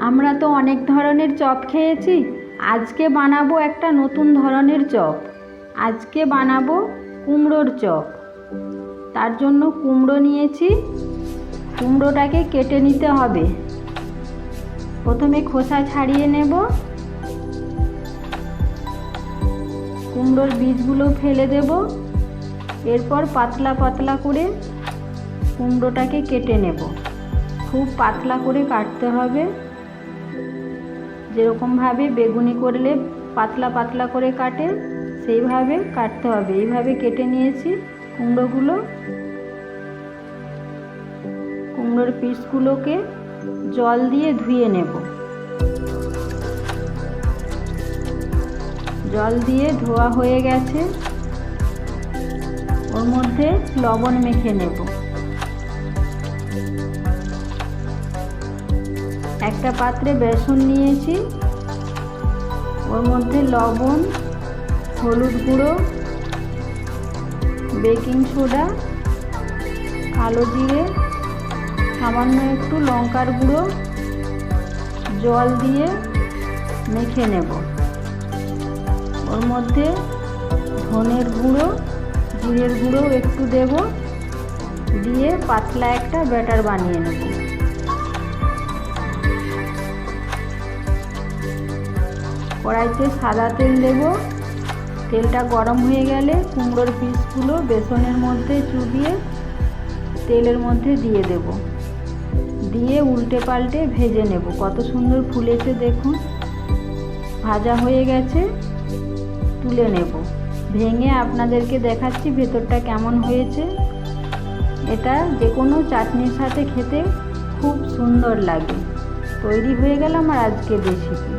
আমরা তো অনেক ধরনের চপ খেয়েছি। আজকে বানাবো একটা নতুন ধরনের চপ। আজকে বানাবো কুমড়োর চপ। তার জন্য কুমড়ো নিয়েছি। কুমড়োটাকে কেটে নিতে হবে। প্রথমে খোসা ছাড়িয়ে নেব। কুমড়োর বীজগুলো ফেলে দেব। এরপর পাতলা পাতলা করে কুমড়োটাকে কেটে নেব। খুব পাতলা করে কাটতে হবে। যেরকমভাবে বেগুনি করলে পাতলা পাতলা করে কাটে, সেইভাবে কাটতে হবে। এইভাবে কেটে নিয়েছি কুমড়োগুলো। কুমড়োর পিসগুলোকে জল দিয়ে ধুয়ে নেব। জল দিয়ে ধোয়া হয়ে গেছে। ওর মধ্যে লবণ মেখে নেব। একটা পাত্রে বেসন নিয়েছি। ওর মধ্যে লবণ, হলুদ গুঁড়ো, বেকিং সোডা, কালো জিরে, সামান্য একটু লঙ্কার গুঁড়ো, জল দিয়ে মেখে নেব। ওর মধ্যে ধনের গুঁড়ো, জিরের গুঁড়ো একটু দেব। দিয়ে পাতলা একটা ব্যাটার বানিয়ে নেব। কড়াইতে সাদা তেল দেব। তেলটা গরম হয়ে গেলে কুমড়োর পিসগুলো বেসনের মধ্যে চুবিয়ে তেলের মধ্যে দিয়ে দেব। দিয়ে উল্টে পাল্টে ভেজে নেব। কত সুন্দর ফুলেছে দেখুন। ভাজা হয়ে গেছে, তুলে নেব। ভেঙে আপনাদেরকে দেখাচ্ছি ভেতরটা কেমন হয়েছে। এটা যে কোনো চাটনির সাথে খেতে খুব সুন্দর লাগে। তৈরি হয়ে গেল আমার আজকে রেসিপি